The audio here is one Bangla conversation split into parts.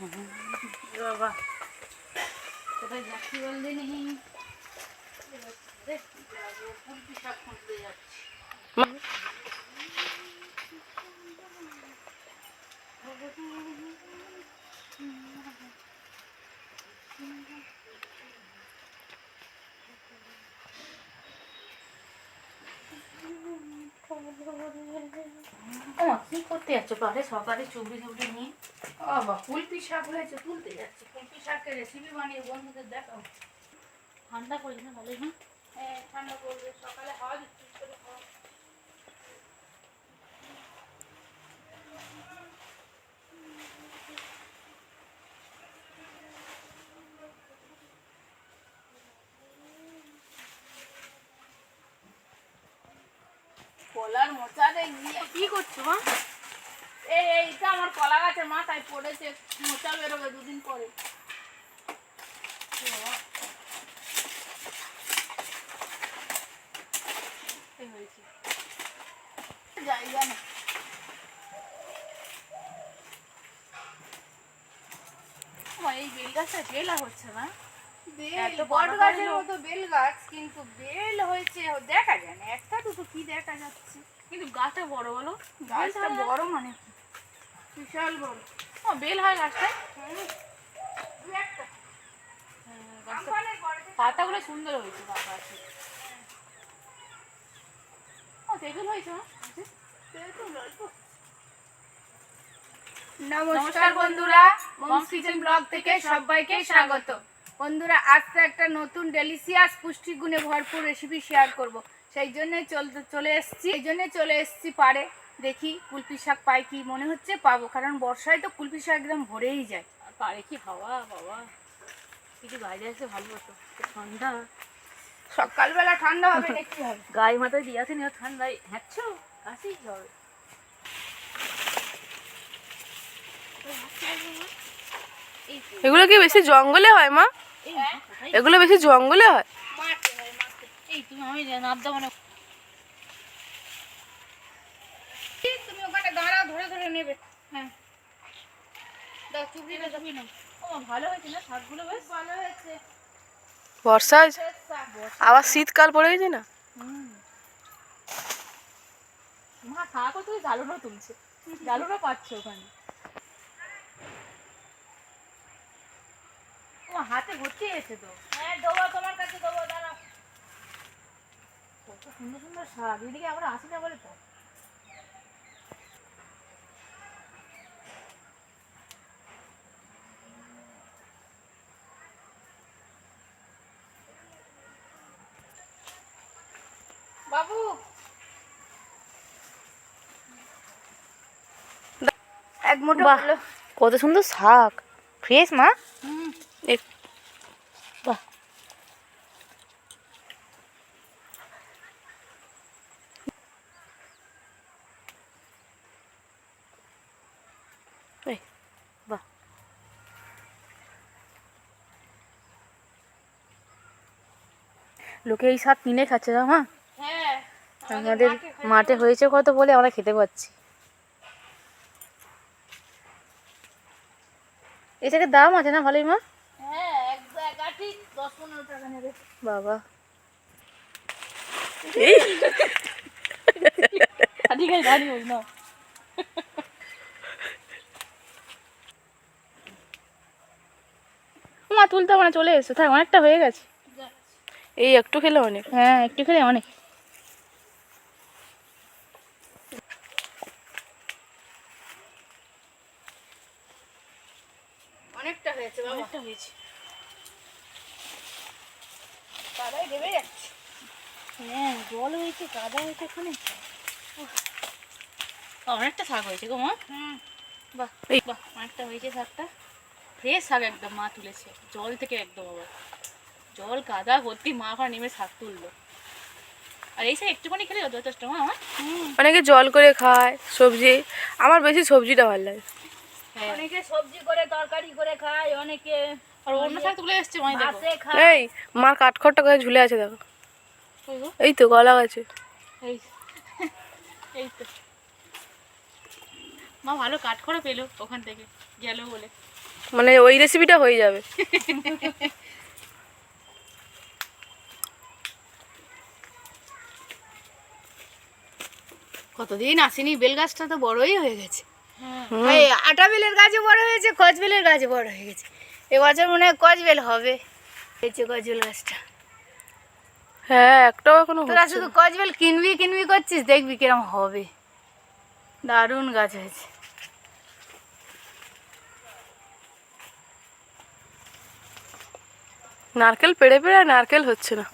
বাবা কোথায় যাচ্ছি শাক খুঁজতে যাচ্ছি ও কি করতে যাচ্ছ? পারে সকালে চুবড়ি চুবড়ি নিয়ে। বাবা কুলপি শাক হয়েছে, তুলতে যাচ্ছে। কুলপি শাকের রেসিপি বানিয়ে বন্ধুদের দেখাও। ঠান্ডা পড়ছে না, ভালোই হ্যাঁ ঠান্ডা পড়বে। সকালে হাওয়া দিচ্ছি এই এইটা আমার কলা গাছের মাথায় পড়েছে। মোচা বেরোবে দুদিন পরে। জায়গা না এই বেল গাছটা বেলা হচ্ছে না। বট গাছের মতো বেল গাছ কিন্তু বেল হয়েছে। দেখা যায় না একটা দুটো কি দেখা যাচ্ছে? কিন্তু গাছটা বড় বলো? গাছটা বড় মানে বিশাল বড়। ও বেল হয় গাছটা- পাতাগুলো সুন্দর হয়েছে আছে। ও তেঁতুল হয়েছে নমস্কার বন্ধুরা মমস কিচেন ব্লগ থেকে সবাইকে স্বাগত। বন্ধুরা আজ তো একটা নতুন ডেলিসিয়াস পুষ্টিগুণে ভরপুর রেসিপি শেয়ার করব। সেই জন্যই চলতে চলে এসেছি। এই জন্য চলে এসেছি পারে দেখি কুলপি শাক পাই কি মনে হচ্ছে পাবো কারণ বর্ষায় তো কুলপি শাক একদম ভরেই যায়। আর পারে কি হাওয়া বাবা? কিছু বাইরে আসলে ভালো হতো ঠান্ডা। সকালবেলা ঠান্ডা হবে কি হবে গায়ে মাথায় দিয়ে আসেনি আর ঠান্ডায় হ্যাঁচ্ছ কাশি হবে এগুলো কি বেশি জঙ্গলে হয় মা? এগুলো বেশি জঙ্গলে হয়। এই তুমি আমি নাবদা মানে। তুমি ওখানে ধরে ধরে নেবে। হ্যাঁ। দাও চুবড়িটা দাও। না ও ভালো হয়েছে না? শাকগুলো বেশ? ভালো হয়েছে। বর্ষা হয়েছে বেশ শাক। আবার শীতকাল পড়ে গেছে না? মা শাকও তুই জালুনো তুলছে। জালুনো পাচ্ছে ওখানে। ও হাতে ভর্তি এসে তো। হ্যাঁ দেবো তোমার কাছে দেবো। সুন্দর সুন্দর শাক এদিকে আমরা আসি না বলে তো। বাবু। এক মুঠো কত সুন্দর শাক। ফ্রেশ মা? লোকে এই শাক কিনে খাচ্ছে না মা? হ্যাঁ আমাদের মাঠে হয়েছে কত বলে আমরা খেতে পাচ্ছি। এটাকে দাম আছে না ভালোই মা? হ্যাঁ বাবা। ঠিক আছে জানি না মা তুলতে মানে চলে এসো। থাক অনেকটা হয়ে গেছে। এই একটু খেলে অনেক। হ্যাঁ একটু খেলে অনেক। অনেকটা হয়েছে অনেকটা হয়েছে। দাদাই দেবে যাচ্ছে। হ্যাঁ জল হয়েছে কাদা হয়েছে ওখানে। অনেকটা শাক হয়েছে গো মা। হুম। বাহ এই- বাহ অনেকটা হয়েছে শাকটা। ফ্রেশ শাক একদম মা তুলেছে জল থেকে একদম আবার। জল কাদা ভর্তি মা ওখানে নেমে শাক তুললো। আর এই শাক একটুখানি খেলে যথেষ্ট মা? আমার অনেকে জল করে খায় সবজি আমার বেশি সবজিটা ভালো লাগে। হ্যাঁ। অনেকে সবজি করে তরকারি করে খায় অনেকে আর অন্য শাক তুলে এসছে মাই দেখো। এই মার কাঠখড়টা করে ঝুলে আছে দেখো। এই তো গলা গাছে। এই এই তো। মা ভালো কাঠ করে পেল ওখান থেকে গেল বলে। মানে ওই রেসিপিটা হয়ে যাবে। কতদিন আসেনি? বেল গাছটা তো বড়ই হয়ে গেছে। এই আটা বেলের গাছও বড় হয়েছে কচ বেলের গাছও বড় হয়ে গেছে। এবছর মনে হয় কচ বেল হবে হয়েছে কচ বেল গাছটা। হ্যাঁ একটাও এখনও তোরা শুধু। কচ বেল কিনবি কিনবি করছিস দেখবি কিরম হবে। দারুণ গাছ হয়েছে। নারকেল পেড়ে পেড়ে নারকেল হচ্ছে না।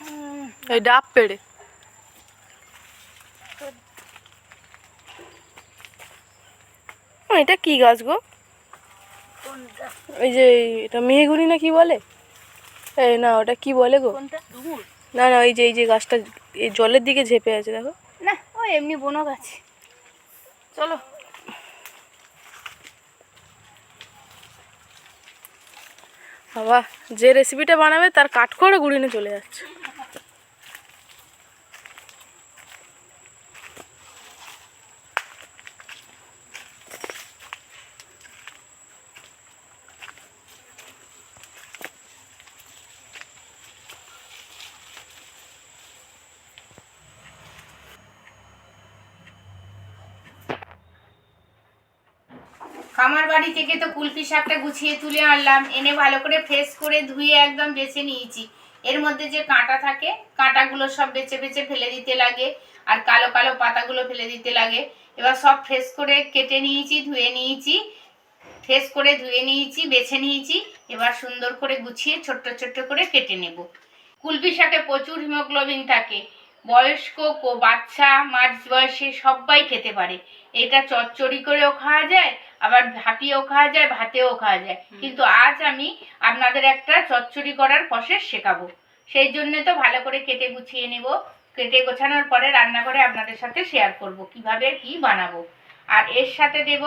এই ডাব পেড়ে ও, এটা কি গাছ গো? এই যে এটা মেহগুনি না কি বলে? এই না ওটা কি বলে গো? না না ওই যে এই যে গাছটা এই জলের দিকে ঝেপে আছে দেখো। না ও এমনি বনো গাছ চলো। বাবা যে রেসিপিটা বানাবে তার কাট করে গুড়িনে চলে যাচ্ছে। খামার বাড়ি থেকে তো কুলপি শাকটা গুছিয়ে তুলে আনলাম। এনে ভালো করে ফ্রেশ করে ধুয়ে একদম বেছে নিয়েছি। এর মধ্যে যে কাঁটা থাকে, কাঁটাগুলো সব বেছে বেছে ফেলে দিতে লাগে আর কালো কালো পাতাগুলো ফেলে দিতে লাগে। এবার সব ফ্রেশ করে কেটে নিয়েছি, ধুয়ে নিয়েছি ফ্রেশ করে ধুয়ে নিয়েছি, বেছে নিয়েছি। এবার সুন্দর করে গুছিয়ে ছোট্ট ছোট্ট করে কেটে নেব। কুলপি শাকে প্রচুর হিমোগ্লোবিন থাকে। বয়স্ক কো বাচ্চা মাঝ বয়সে সবাই খেতে পারে। এটা চচ্চড়ি করেও খাওয়া যায় আবার ভাপিয়েও খাওয়া যায় ভাতেও খাওয়া যায়। কিন্তু আজ আমি আপনাদের একটা চচ্চড়ি করার প্রসেস শেখাবো। সেই জন্য তো ভালো করে কেটে গুছিয়ে নেব। কেটে গোছানোর পরে রান্নাঘরে আপনাদের সাথে শেয়ার করব কীভাবে কি বানাবো। আর এর সাথে দেব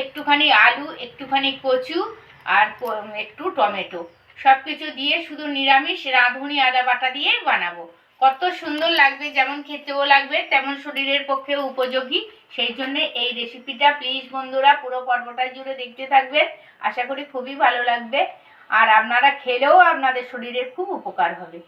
একটুখানি আলু একটুখানি কচু আর একটু টমেটো। সব কিছু দিয়ে শুধু নিরামিষ রাঁধুনি আদা বাটা দিয়ে বানাবো। কত সুন্দর লাগবে, যেমন খেতেও লাগবে, তেমন শরীরের পক্ষেও উপযোগী। সেই জন্য এই রেসিপিটা প্লিজ বন্ধুরা পুরো পর্বটা জুড়ে দেখতে থাকবেন। আশা করি খুবই ভালো লাগবে। আর আপনারা খেলেও আপনাদের শরীরের খুব উপকার হবে।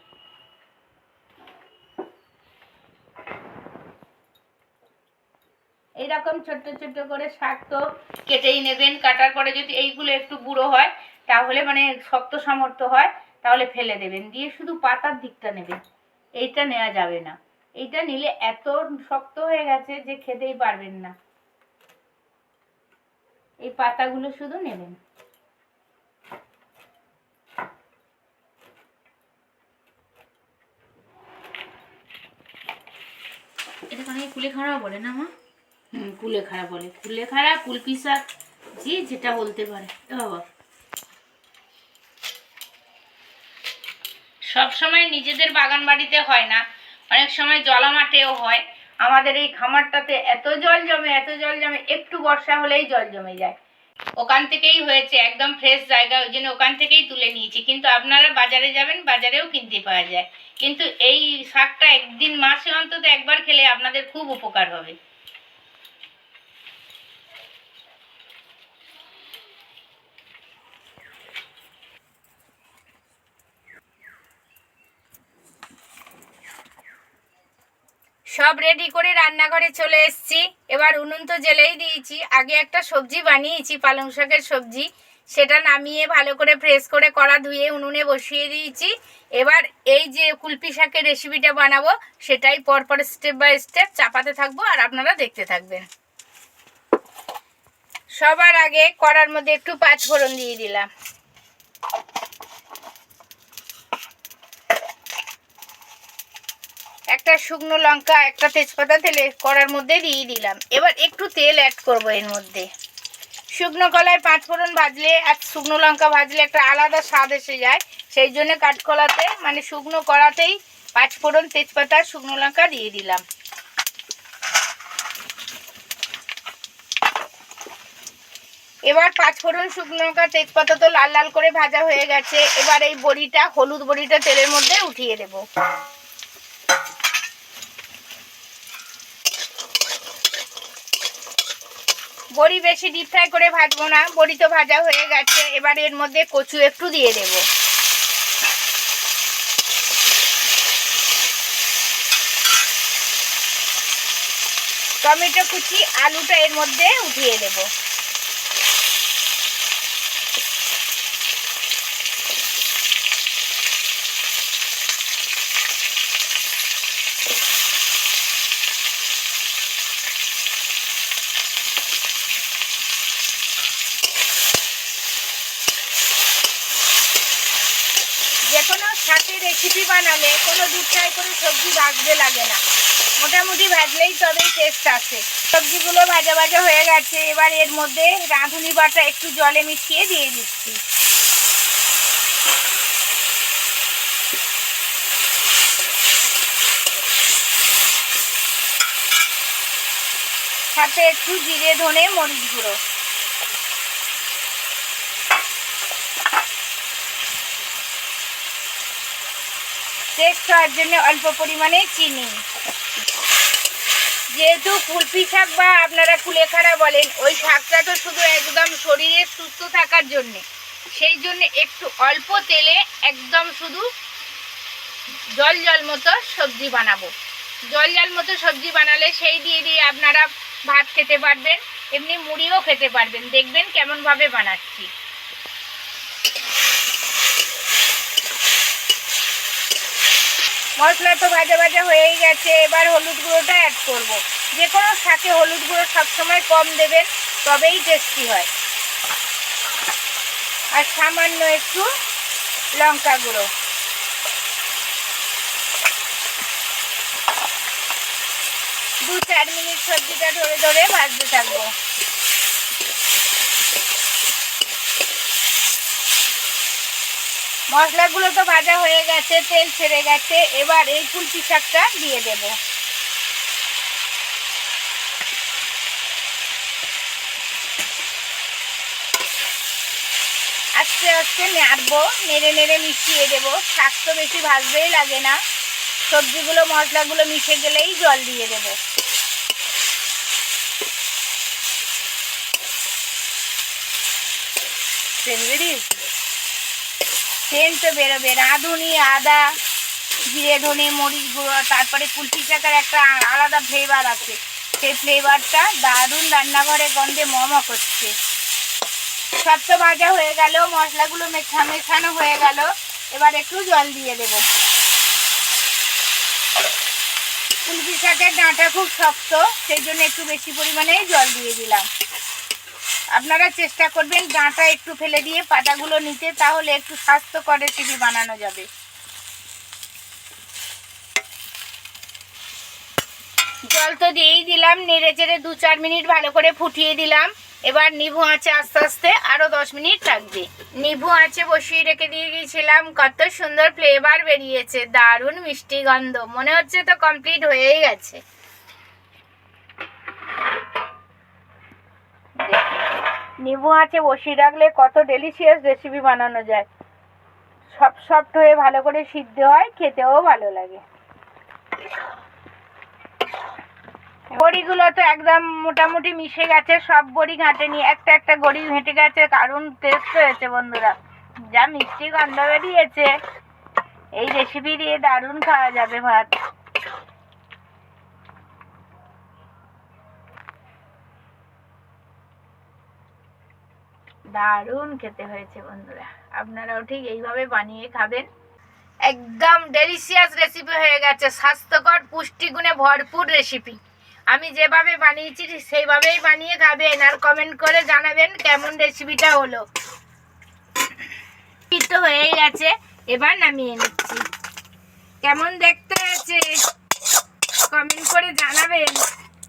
এইরকম ছোট্ট ছোট্ট করে শাক তো কেটেই নেবেন। কাটার পরে যদি এইগুলো একটু বুড়ো হয়, তাহলে মানে শক্ত সামর্থ্য হয়, তাহলে ফেলে দেবেন। দিয়ে শুধু পাতার দিকটা নেবেন। এইটা নেওয়া যাবে না। এইটা নিলে এত শক্ত হয়ে গেছে যে খেতেই পারবেন না। এই পাতাগুলো শুধু নেবেন। এটা অনেকে কুলেখাড়া বলে না মা? হুম কুলেখাড়া বলে। কুলেখাড়া কুলপি শাক যে যেটা বলতে পারে। বাবা। সব সময় নিজেদের বাগান বাড়িতে হয় না। অনেক সময় জলা মাঠেও হয়। আমাদের এই খামারটাতে এত জল জমে, এত জল জমে, একটু বর্ষা হলেই জল জমে যায়। ওখান থেকেই হয়েছে, একদম ফ্রেশ জায়গা, ওই জন্য ওখান থেকেই তুলে নিয়েছি। কিন্তু আপনারা বাজারে যাবেন, বাজারেও কিনতে পাওয়া যায়। কিন্তু এই শাকটা একদিন, মাসে অন্তত একবার খেলে আপনাদের খুব উপকার হবে। সব রেডি করে রান্নাঘরে চলে এসেছি। এবার উনুন তো জেলেই দিয়েছি। আগে একটা সবজি বানিয়েছি, পালং শাকের সবজি। সেটা নামিয়ে ভালো করে ফ্রেশ করে কড়া ধুয়ে উনুনে বসিয়ে দিয়েছি। এবার এই যে কুলপি শাকের রেসিপিটা বানাবো, সেটাই পরপর স্টেপ বাই স্টেপ চাপাতে থাকব আর আপনারা দেখতে থাকবেন। সবার আগে কড়ার মধ্যে একটু পাঁচ ফোড়ন দিয়ে দিলাম। একটা শুকনো লঙ্কা, একটা তেজপাতা তেলে কড়ার মধ্যে দিয়ে দিলাম। এবার একটু তেল অ্যাড করব এর মধ্যে। শুকনো কলায় পাঁচ ফোড়ন ভাজলে আর শুকনো লঙ্কা ভাজলে একটা আলাদা স্বাদ এসে যায়। সেই জন্য কাঠকলাতে মানে শুকনো কড়াতেই পাঁচ ফোড়ন তেজপাতা, শুকনো লঙ্কা দিয়ে দিলাম। এবার পাঁচ ফোড়ন শুকনো লঙ্কা, তেজপাতা তো লাল লাল করে ভাজা হয়ে গেছে। এবার এই বড়িটা, হলুদ বড়িটা তেলের মধ্যে উঠিয়ে দেবো। বড়ি বেশি ডিপ ফ্রাই করে ভাজবো না। বড়ি তো ভাজা হয়ে গেছে। এবার এর মধ্যে কচু একটু দিয়ে দেব। টমেটো কুচি আলুটা এর মধ্যে উঠিয়ে দেব যে কোনো শাকের রেসিপি বানালে কোনো দু ফ্রাই করে সবজি ভাজতে লাগে না। মোটামুটি ভাজলেই তবেই টেস্ট আসে। সবজিগুলো ভাজা ভাজা হয়ে গেছে, এবার এর মধ্যে রাঁধুনি বাটা একটু জলে মিশিয়ে দিয়ে দিচ্ছি। সাথে একটু জিরে, ধনে, মরিচ গুঁড়ো। টেস্ট হওয়ার জন্য অল্প পরিমাণে চিনি। যেহেতু কুলপি শাক বা আপনারা কুলেখাড়া বলেন, ওই শাকটা তো শুধু একদম শরীরে সুস্থ থাকার জন্যে। সেই জন্য একটু অল্প তেলে একদম শুধু জল জল মতো সবজি বানাবো। জল জল মতো সবজি বানালে সেই দিয়ে দিয়ে আপনারা ভাত খেতে পারবেন, এমনি মুড়িও খেতে পারবেন। দেখবেন কেমনভাবে বানাচ্ছি। মশলা তো ভাজা ভাজা হয়েই গেছে, এবার হলুদ গুঁড়োটা অ্যাড করব। যে কোনো শাকে হলুদ গুঁড়ো সবসময় কম দেবেন, তবেই টেস্টি হয়। আর সামান্য একটু লঙ্কা গুঁড়ো। দু চার মিনিট সবজিটা ধরে ধরে ভাজতে থাকব। মশলাগুলো তো ভাজা হয়ে গেছে, তেল ছেড়ে গেছে, এবার এই কুলপি শাকটা দিয়ে দেব। আস্তে আস্তে নাড়বো, নেড়ে নেড়ে মিশিয়ে দেব। শাক তো বেশি ভাজতেই লাগে না। সবজিগুলো, মশলাগুলো মিশে গেলেই জল দিয়ে দেব। বেরিয়েছে সেন্ট তো বেরোবে, রাঁধুনি, আদা, জিরে, ধনে, মরিচ গুঁড়ো, তারপরে কুলপি শাকের একটা আলাদা ফ্লেভার আছে। সেই ফ্লেভারটা দারুণ রান্নাঘরে গন্ধে মম করছে। সব তো ভাজা হয়ে গেল, মশলাগুলো মেখা মেশানো হয়ে গেল, এবার একটু জল দিয়ে দেব। কুলপি শাকের ডাঁটা খুব শক্ত, সেই জন্য একটু বেশি পরিমাণে জল দিয়ে দিলাম। আপনারা চেষ্টা করবেন গাঁটা একটু ফেলে দিয়ে পাতাগুলো নিতে তাহলে একটু স্বাস্থ্যকর রেসিপি বানানো যাবে। জল তো দিয়েই দিলাম, নেড়ে চেড়ে দু চার মিনিট ভালো করে ফুটিয়ে দিলাম। এবার নিভু আঁচে আস্তে আস্তে আরও দশ মিনিট থাকবে নিভু আঁচে বসিয়ে রেখে দিয়ে গিয়েছিলাম কত সুন্দর ফ্লেভার বেরিয়েছে, দারুণ মিষ্টি গন্ধ, মনে হচ্ছে তো কমপ্লিট হয়েই গেছে। নিবু আছে বসিয়ে রাখলে কত ডেলিশিয়াস রেসিপি বানানো যায়। সব সফট হয়ে ভালো করে সিদ্ধ হয়, খেতেও ভালো লাগে। বড়িগুলো তো একদম মোটামুটি মিশে গেছে, সব বড়ি ঘাটেনি একটা একটা গড়ি ঘেঁটে গেছে কারণ টেস্ট হয়েছে বন্ধুরা। যা মিষ্টি গন্ধ বেরিয়েছে। এই রেসিপি দিয়ে দারুণ খাওয়া যাবে ভাত। দারুণ খেতে হয়েছে বন্ধুরা। আপনারাও ঠিক এইভাবে বানিয়ে খাবেন। একদম ডেলিশিয়াস রেসিপি হয়ে গেছে। স্বাস্থ্যকর, পুষ্টিগুণে ভরপুর রেসিপি আমি যেভাবে বানিয়েছি, সেইভাবেই বানিয়ে খাবেন। আর কমেন্ট করে জানাবেন কেমন রেসিপিটা হলো। তো হয়েই গেছে। এবার নামিয়ে নিচ্ছি। কেমন দেখতে হয়েছে? কমেন্ট করে জানাবেন।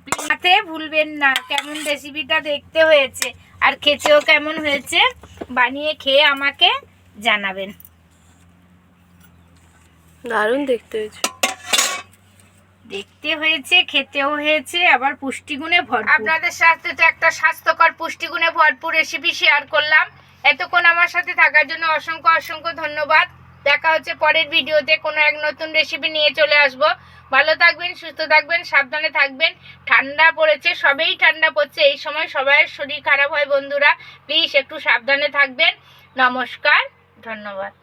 প্লিজতে ভুলবেন না কেমন রেসিপিটা দেখতে হয়েছে। আর খেতেও কেমন হয়েছে বানিয়ে খেয়ে আমাকে জানাবেন। দারুণ দেখতে হয়েছে। দেখতে হয়েছে খেতেও হয়েছে আবার পুষ্টিগুণে ভরপুর। আপনাদের সাথে তো একটা স্বাস্থ্যকর পুষ্টিগুণে ভরপুর রেসিপি শেয়ার করলাম। এতক্ষণ আমার সাথে থাকার জন্য অসংখ্য অসংখ্য ধন্যবাদ। দেখা হচ্ছে পরের ভিডিওতে। কোনো এক নতুন রেসিপি নিয়ে চলে আসব। ভালো থাকবেন, সুস্থ থাকবেন, সাবধানে থাকবেন। ঠান্ডা পড়েছে, সবেই ঠান্ডা পড়ছে। এই সময় সবাই শরীর খারাপ হয় বন্ধুরা। প্লিজ একটু সাবধানে থাকবেন। নমস্কার, ধন্যবাদ।